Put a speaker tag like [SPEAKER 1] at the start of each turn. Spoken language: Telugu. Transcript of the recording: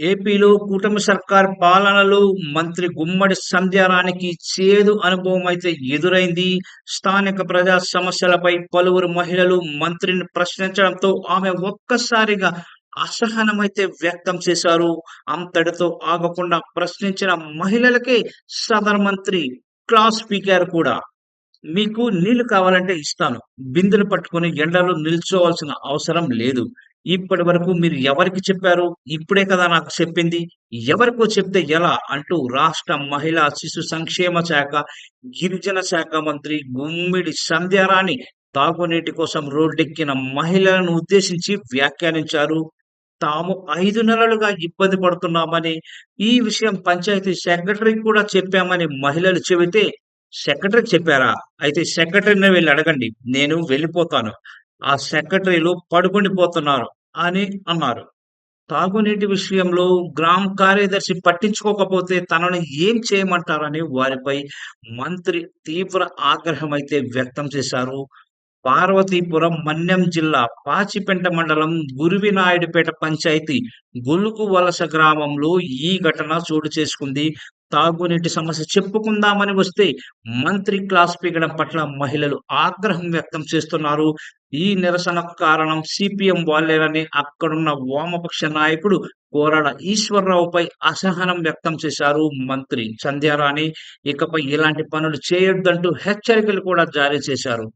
[SPEAKER 1] ఏపీలో కూటమి సర్కార్ పాలనలో మంత్రి గుమ్మడి సంధ్యారానికి చేదు అనుభవం అయితే ఎదురైంది. స్థానిక ప్రజా సమస్యలపై పలువురు మహిళలు మంత్రిని ప్రశ్నించడంతో ఆమె ఒక్కసారిగా అసహనమైతే వ్యక్తం చేశారు. అంతటితో ఆగకుండా ప్రశ్నించిన మహిళలకే సదర్ మంత్రి క్లాస్ స్పీకర్ కూడా. మీకు నీళ్ళు కావాలంటే ఇస్తాను. బిందెలు పట్టుకొని ఎండలో నిల్చోవాల్సిన అవసరం లేదు. ఇప్పటి వరకు మీరు ఎవరికి చెప్పారు? ఇప్పుడే కదా నాకు చెప్పింది. ఎవరికో చెప్తే ఎలా అంటూ రాష్ట్ర మహిళా శిశు సంక్షేమ శాఖ గిరిజన శాఖ మంత్రి గుమ్మిడి సంధ్యారాణి తాగునీటి కోసం రోడ్డెక్కిన మహిళలను ఉద్దేశించి వ్యాఖ్యానించారు. తాము ఐదు నెలలుగా ఇబ్బంది పడుతున్నామని ఈ విషయం పంచాయతీ సెక్రటరీ కూడా చెప్పామని మహిళలు చెబితే సెక్రటరీ చెప్పారా? అయితే సెక్రటరీని వెళ్ళి అడగండి. నేను వెళ్ళిపోతాను. ఆ సెక్రటరీలు పడుకుండిపోతున్నారు అని అన్నారు. తాగునీటి విషయంలో గ్రామ కార్యదర్శి పట్టించుకోకపోతే తనను ఏం చేయమంటారని వారిపై మంత్రి తీవ్ర ఆగ్రహం అయితే వ్యక్తం చేశారు. పార్వతీపురం మన్యం జిల్లా పాచిపెంట మండలం గురువినాయుడుపేట పంచాయతీ గొలుకు వలస గ్రామంలో ఈ ఘటన చోటు చేసుకుంది. తాగునీటి సమస్య చెప్పుకుందామని వస్తే మంత్రి క్లాస్ పీకడం పట్ల మహిళలు ఆగ్రహం వ్యక్తం చేస్తున్నారు. ఈ నిరసన కారణం సిపిఎం వాళ్ళేనని అక్కడున్న వామపక్ష నాయకుడు కోరాడ ఈశ్వరరావుపై అసహనం వ్యక్తం చేశారు మంత్రి సంధ్యారాణి. ఇకపై ఇలాంటి పనులు చేయొద్దంటూ హెచ్చరికలు కూడా జారీ చేశారు.